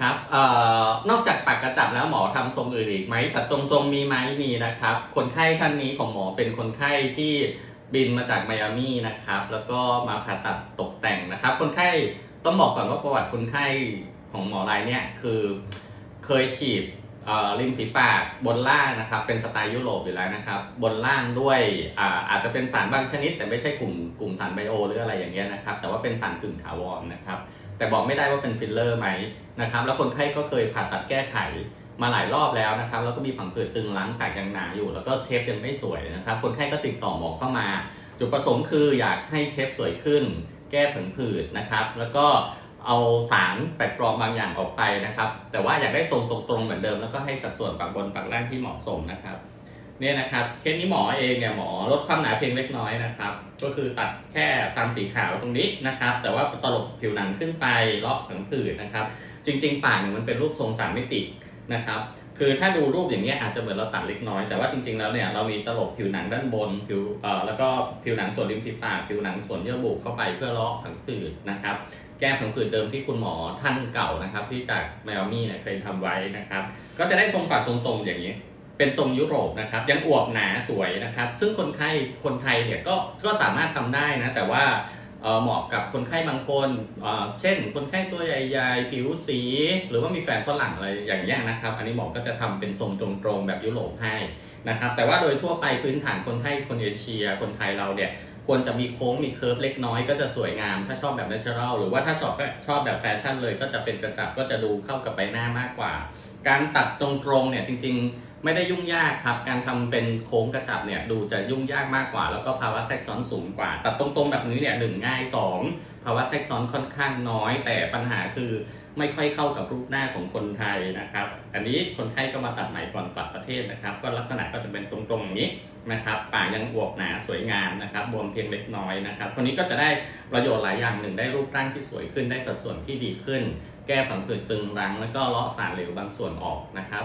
ครับเอ่อนอกจากปากกระจับแล้วหมอทำทรงอื่นอีกไหมตัดตรงๆมีไหมมีนะครับ คนไข้ท่านนี้ของหมอเป็นคนไข้ที่บินมาจากไมอามี่นะครับ แล้วก็มาผ่าตัดตกแต่งนะครับ คนไข้ต้องบอกก่อนว่าประวัติคนไข้ของหมอรายเนี่ยคือเคยฉีด ริมฝีปากบนล่างนะครับเป็นสไตล์ยุโรปอยู่แล้วนะครับ บนล่างด้วยอาอาจจะเป็นสารบางชนิด แต่ไม่ใช่กลุ่มกลุ่มสารไบโอหรืออะไรอย่างเงี้ยนะครับ แต่ว่าเป็นสารกึ่งถาวรนะครับ แต่บอกไม่ได้ว่าเป็นฟิลเลอร์ไหมนะครับ แล้วคนไข้ก็เคยผ่าตัดแก้ไขมาหลายรอบแล้วนะครับ แล้วก็มีผังผืดตึงล้างแตกยังหนาอยู่ แล้วก็เชฟยังไม่สวยนะครับ คนไข้ก็ติดต่อหมอเข้ามา จุดประสงค์คืออยากให้เชฟสวยขึ้น แก้ผังผืดนะครับ แล้วก็ เอาสารแปลกปลอมบางอย่างออกไปนะครับ แต่ว่าอยากได้ทรงตรงๆเหมือนเดิมแล้วก็ให้สัดส่วนปากบนปากล่างที่เหมาะสมนะครับเนี่ยนะครับเคสนี้หมอเองเนี่ยหมอลดความหนาเพียงเล็กน้อยนะครับ ก็คือตัดแค่ตามสีขาวตรงนี้นะครับ แต่ว่าตลบผิวหนังขึ้นไปเลาะผังผืดนะครับ จริง ๆ ปากเนี่ยมันเป็นรูปทรงสามมิตินะครับ คือถ้าดูรูปอย่างนี้ยอาจจะเหมือนเราตัดเล็กน้อย แต่ว่าจริงๆแล้วเนี่ยเรามีตลบผิวหนังด้านบนผิวเอ่อแล้วก็ผิวหนังส่วนริมฝีปากผิวหนังส่วนเยื่อบุเข้าไปเพื่อเลาะผังผืดนะครับ แก้ผังผืดเดิมที่คุณหมอท่านเก่านะครับ ที่จากไมอามี่เนี่ยเคยทำไว้นะครับ ก็จะได้ทรงปากตรงๆอย่างนี้ เป็นทรงยุโรปนะครับ ยังอวบหนาสวยนะครับ ซึ่งคนไข้คนไทยเนี่ยก็ก็สามารถทำได้นะแต่ว่า เหมาะกับคนไข้บางคนเเช่น คนไข้ตัวใหญ่ๆ ผิวสี หรือว่ามีแฟนฝรั่งอะไรอย่างเงี้ยนะครับ อันนี้หมอก็จะทำเป็นทรงตรงๆแบบยุโรปให้นะครับ แต่ว่าโดยทั่วไปพื้นฐานคนไข้คนเอเชีย คนไทยเราเนี่ย ควรจะมีโค้งมีเคิร์ฟเล็กน้อยก็จะสวยงาม ถ้าชอบแบบเนเชอรัลหรือว่าถ้าชอบชอบแบบแฟชั่นเลยก็จะเป็นกระจับก็จะดูเข้ากับใบหน้ามากกว่า การตัดตรงๆเนี่ยจริง ๆ ไม่ได้ยุ่งยากครับ การทำเป็นโค้งกระจับเนี่ยดูจะยุ่งยากมากกว่า แล้วก็ภาวะแทรกซ้อนสูงกว่า ตัดตรงๆแบบนี้เนี่ยหนึ่งง่ายสอง ภาวะแทรกซ้อนค่อนข้างน้อย แต่ปัญหาคือไม่ค่อยเข้ากับรูปหน้าของคนไทยนะครับ อันนี้คนไข้ก็มาตัดใหม่ก่อนกลับประเทศนะครับ ก็ลักษณะก็จะเป็นตรงๆอย่างนี้นะครับปากยังอวบหนาสวยงามนะครับบวมเพียงเล็กน้อยนะครับคนนี้ก็จะได้ประโยชน์หลายอย่างหนึ่งได้รูปร่างที่สวยขึ้นได้สัดส่วนที่ดีขึ้น แก้ผังผืดตึงรัง แล้วก็เลาะสารเหลวบางส่วนออกนะครับ